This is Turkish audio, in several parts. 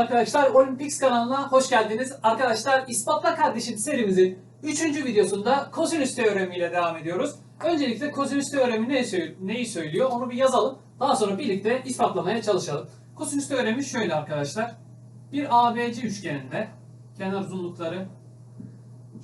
arkadaşlar. Olympics kanalına hoş geldiniz. Arkadaşlar İspatla Kardeşim serimizin 3. videosunda kosinüs teoremiyle devam ediyoruz. Öncelikle kosinüs teoremi neyi söylüyor onu bir yazalım. Daha sonra birlikte ispatlamaya çalışalım. Kosinüs teoremi şöyle arkadaşlar. Bir ABC üçgeninde kenar uzunlukları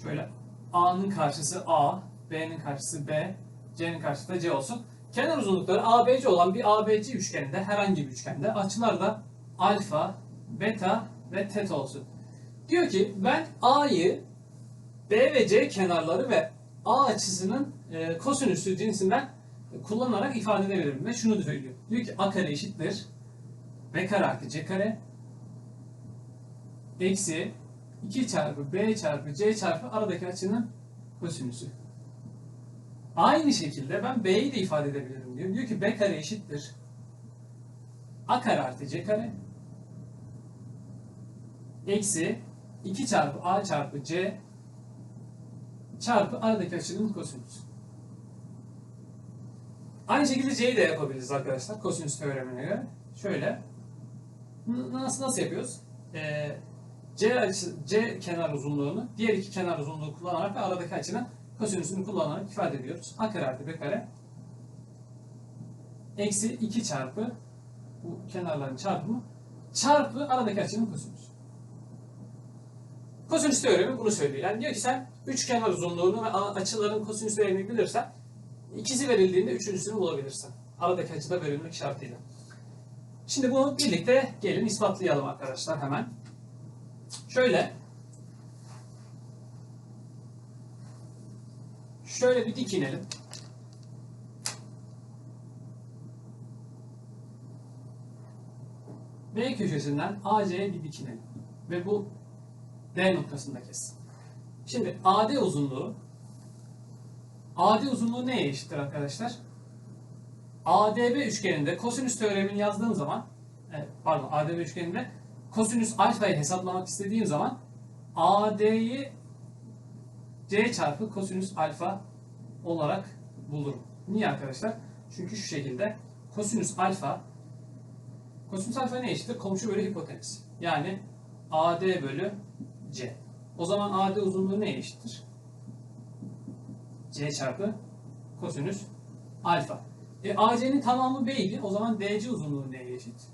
şöyle A'nın karşısı A, B'nin karşısı B, C'nin karşısı da C olsun. Kenar uzunlukları ABC olan bir ABC üçgeninde herhangi bir üçgende açılar da alfa, beta ve teta olsun. Diyor ki ben A'yı B ve C kenarları ve A açısının e, kosinüsü cinsinden kullanarak ifade edebilirim. Ve şunu söylüyor. Diyor ki A kare eşittir B kare artı C kare eksi 2 çarpı B çarpı C çarpı aradaki açının kosinüsü. Aynı şekilde ben B'yi de ifade edebilirim diyor. Diyor ki B kare eşittir A kare artı C kare eksi 2 çarpı A çarpı C çarpı aradaki açının kosinüsü. Aynı şekilde C'yi de yapabiliriz arkadaşlar kosinüs teoremine göre. Şöyle nasıl nasıl yapıyoruz? Ee, C açı, C kenar uzunluğunu diğer iki kenar uzunluğu kullanarak ve aradaki açının kosinüsünü kullanarak ifade ediyoruz. A kare artı B kare eksi 2 çarpı bu kenarların çarpımı çarpı aradaki açının kosinüsü. Kosinüs teoremi bunu söylüyor. Yani diyor ki sen üç kenar uzunluğunu ve açıların kosinüs değerini bilirsen ikisi verildiğinde üçüncüsünü bulabilirsin. Aradaki açıda bölünmek şartıyla. Şimdi bunu birlikte gelin ispatlayalım arkadaşlar hemen. Şöyle şöyle bir dikinelim. B köşesinden AC'ye bir dikinelim. Ve bu D noktasında kessin. Şimdi AD uzunluğu AD uzunluğu neye eşittir arkadaşlar? ADB üçgeninde kosinüs teoremini yazdığım zaman evet, pardon ADB üçgeninde kosinüs alfayı hesaplamak istediğim zaman AD'yi C çarpı kosinüs alfa olarak bulurum. Niye arkadaşlar? Çünkü şu şekilde kosinüs alfa kosinüs alfa ne eşittir? Komşu bölü hipotenüs. Yani AD bölü C. O zaman AD uzunluğu neye eşittir? C çarpı kosinüs alfa. E, AC'nin tamamı B. O zaman DC uzunluğu neye eşit?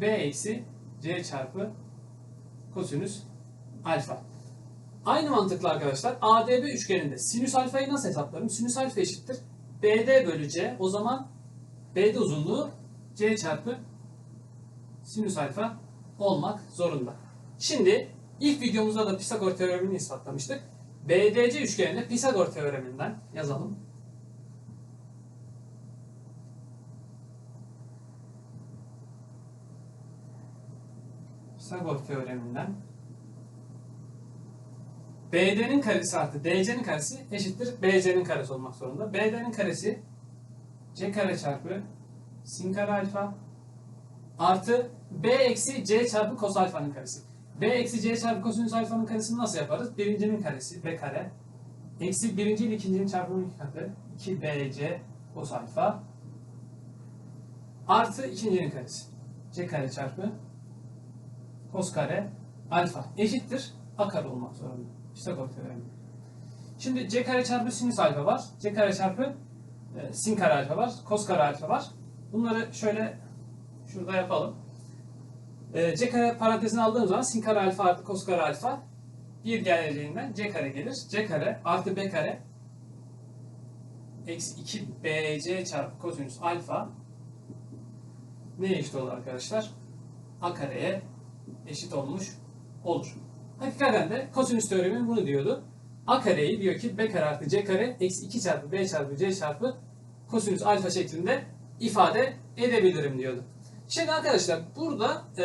B eksi C çarpı kosinüs alfa. Aynı mantıkla arkadaşlar ADB üçgeninde sinüs alfayı nasıl hesaplarım? Sinüs alfa eşittir. BD bölü C. O zaman BD uzunluğu C çarpı sinüs alfa olmak zorunda. Şimdi ilk videomuzda da Pisagor teoremini ispatlamıştık. BDC üçgeninde Pisagor teoreminden yazalım. Pisagor teoreminden BD'nin karesi artı DC'nin karesi eşittir BC'nin karesi olmak zorunda. BD'nin karesi C kare çarpı sin kare alfa artı B eksi C çarpı kos alfanın karesi. B eksi C çarpı kosinüs alfanın karesini nasıl yaparız? Birincinin karesi B kare eksi birinci ile ikincinin çarpımının iki katı 2BC kos alfa artı ikincinin karesi C kare çarpı kos kare alfa eşittir a kare olmak zorunda. Pisagor teoremi. Şimdi c kare çarpı sinüs alfa var. c kare çarpı e, sin kare alfa var. Kos kare alfa var. Bunları şöyle şurada yapalım. E, c kare parantezine aldığım zaman sin kare alfa artı kos kare alfa bir geleceğinden c kare gelir. c kare artı b kare eksi 2 bc çarpı kosinüs alfa neye eşit olur arkadaşlar? a kareye eşit olmuş olur. Hakikaten de kosinüs teoremi bunu diyordu. A kareyi diyor ki B kare artı C kare eksi 2 çarpı B çarpı C çarpı kosinüs alfa şeklinde ifade edebilirim diyordu. Şimdi arkadaşlar burada e,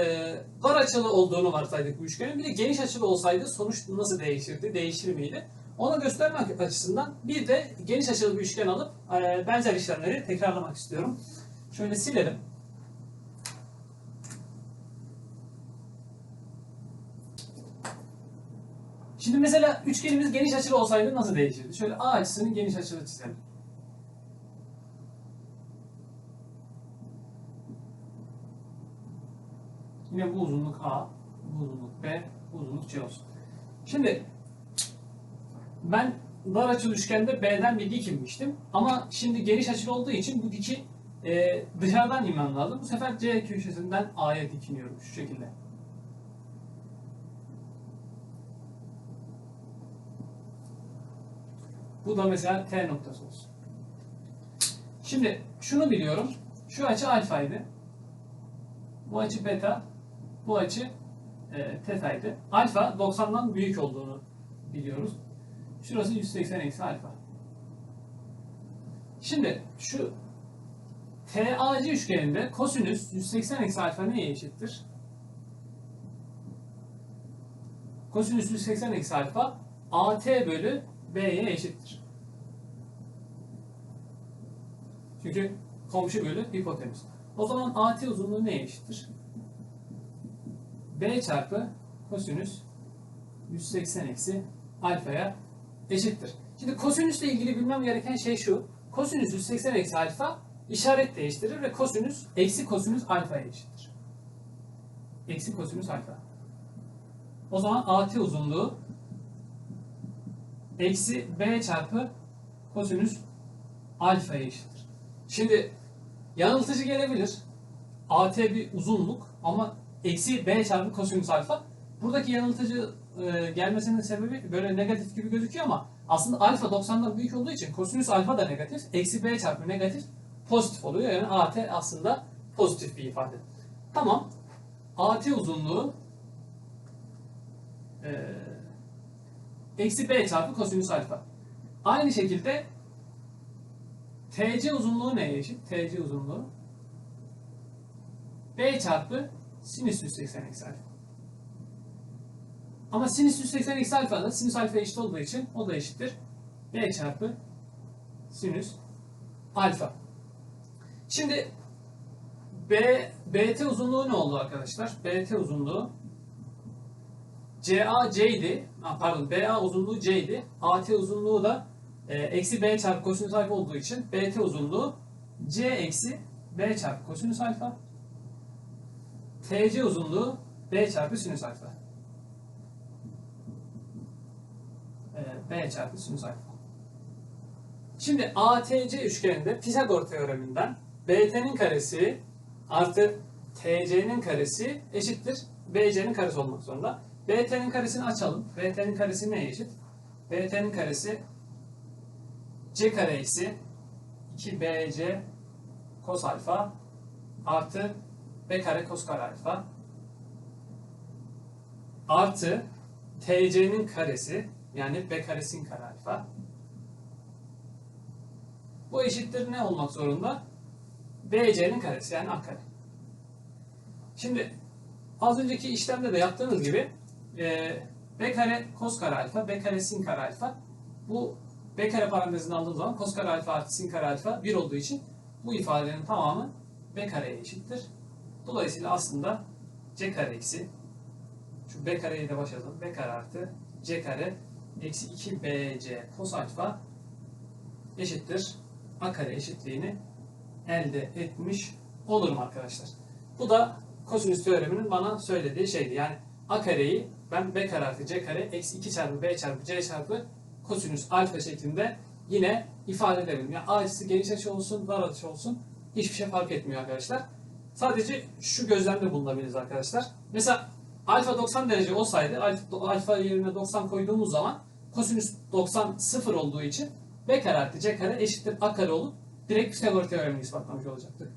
dar açılı olduğunu varsaydık bu üçgenin. Bir de geniş açılı olsaydı sonuç nasıl değişirdi, değişir miydi? Onu göstermek açısından bir de geniş açılı bir üçgen alıp e, benzer işlemleri tekrarlamak istiyorum. Şöyle silelim. Şimdi mesela üçgenimiz geniş açılı olsaydı nasıl değişirdi? Şöyle A açısını geniş açılı çizelim. Yine bu uzunluk A, bu uzunluk B, bu uzunluk C olsun. Şimdi ben dar açılı üçgende B'den bir dik inmiştim. Ama şimdi geniş açılı olduğu için bu diki e, dışarıdan inmem lazım. Bu sefer C köşesinden A'ya dikiniyorum şu şekilde. Bu da mesela T noktası olsun. Şimdi şunu biliyorum. Şu açı alfaydı. Bu açı beta. Bu açı e, tetaydı. Alfa 90'dan büyük olduğunu biliyoruz. Şurası 180 eksi alfa. Şimdi şu TAC üçgeninde kosinüs 180 eksi alfa neye eşittir? Kosinüs 180 eksi alfa AT bölü B'ye eşittir. Çünkü komşu bölü hipotenüs. O zaman AT uzunluğu neye eşittir? B çarpı kosinüs 180 eksi alfaya eşittir. Şimdi kosinüsle ilgili bilmem gereken şey şu. Kosinüs 180 eksi alfa işaret değiştirir ve kosinüs eksi kosinüs alfaya eşittir. Eksi kosinüs alfa. O zaman AT uzunluğu eksi B çarpı kosinüs alfaya eşittir. Şimdi yanıltıcı gelebilir. AT bir uzunluk ama eksi B çarpı kosinüs alfa. Buradaki yanıltıcı e, gelmesinin sebebi böyle negatif gibi gözüküyor ama aslında alfa 90'dan büyük olduğu için kosinüs alfa da negatif. Eksi B çarpı negatif pozitif oluyor. Yani AT aslında pozitif bir ifade. Tamam. AT uzunluğu e, eksi B çarpı kosinüs alfa. Aynı şekilde TC uzunluğu neye eşit? TC uzunluğu B çarpı sinüs 180 eksi alfa. Ama sinüs 180 eksi alfa da sinüs alfa eşit olduğu için o da eşittir. B çarpı sinüs alfa. Şimdi B, BT uzunluğu ne oldu arkadaşlar? BT uzunluğu CA C'ydi. Ha, pardon BA uzunluğu C'ydi. AT uzunluğu da e, eksi B çarpı kosinüs alfa olduğu için BT uzunluğu C eksi B çarpı kosinüs alfa. TC uzunluğu B çarpı sinüs alfa. E, B çarpı sinüs alfa. Şimdi ATC üçgeninde Pisagor teoreminden BT'nin karesi artı TC'nin karesi eşittir BC'nin karesi olmak zorunda. BT'nin karesini açalım. BT'nin karesi neye eşit? BT'nin karesi C kare eksi 2BC kos alfa artı B kare kos kare alfa artı TC'nin karesi yani B karesin kare alfa bu eşittir ne olmak zorunda? BC'nin karesi yani A kare. Şimdi az önceki işlemde de yaptığımız gibi e, B kare kos kare alfa, B kare sin kare alfa bu B kare parantezini aldığım zaman kos kare alfa artı sin kare alfa 1 olduğu için bu ifadenin tamamı B kareye eşittir. Dolayısıyla aslında C kare eksi şu B kareyi de başa yazalım. B kare artı C kare eksi 2BC kos alfa eşittir. A kare eşitliğini elde etmiş olurum arkadaşlar. Bu da kosinüs teoreminin bana söylediği şeydi. Yani A kareyi ben B kare artı C kare eksi 2 çarpı B çarpı C çarpı kosinüs alfa şeklinde yine ifade edebilirim. Yani A açısı geniş açı olsun, dar açı olsun hiçbir şey fark etmiyor arkadaşlar. Sadece şu gözlemde bulunabiliriz arkadaşlar. Mesela alfa 90 derece olsaydı alfa, yerine 90 koyduğumuz zaman kosinüs 90 sıfır olduğu için B kare artı C kare eşittir A kare olup direkt Pisagor teoremini ispatlamış olacaktık.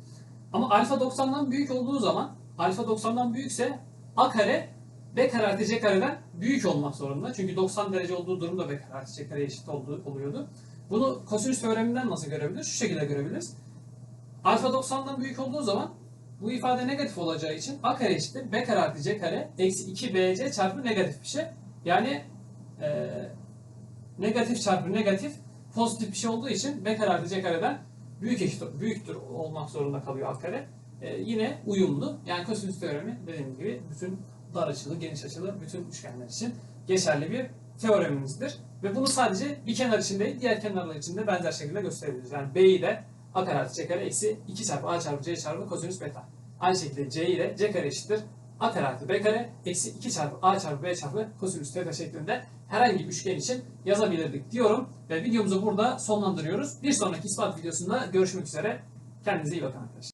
Ama alfa 90'dan büyük olduğu zaman alfa 90'dan büyükse A kare B kare artı C kareden büyük olmak zorunda. Çünkü 90 derece olduğu durumda B kare artı C kare eşit olduğu, oluyordu. Bunu kosinüs teoreminden nasıl görebiliriz? Şu şekilde görebiliriz. Alfa 90'dan büyük olduğu zaman bu ifade negatif olacağı için A kare eşittir B kare artı C kare eksi 2BC çarpı negatif bir şey. Yani e, negatif çarpı negatif pozitif bir şey olduğu için B kare artı C kareden büyük eşit, büyüktür olmak zorunda kalıyor A kare. E, yine uyumlu. Yani kosinüs teoremi dediğim gibi bütün dar açılı, geniş açılı bütün üçgenler için geçerli bir teoremimizdir. Ve bunu sadece bir kenar için değil, diğer kenarlar için de benzer şekilde gösterebiliriz. Yani B'yi de A kare artı C kare eksi 2 çarpı A çarpı C çarpı kosinüs beta. Aynı şekilde C'yi de C kare eşittir a kare artı b kare eksi 2 çarpı a çarpı b çarpı kosinüs theta şeklinde herhangi bir üçgen için yazabilirdik diyorum. Ve videomuzu burada sonlandırıyoruz. Bir sonraki ispat videosunda görüşmek üzere. Kendinize iyi bakın arkadaşlar.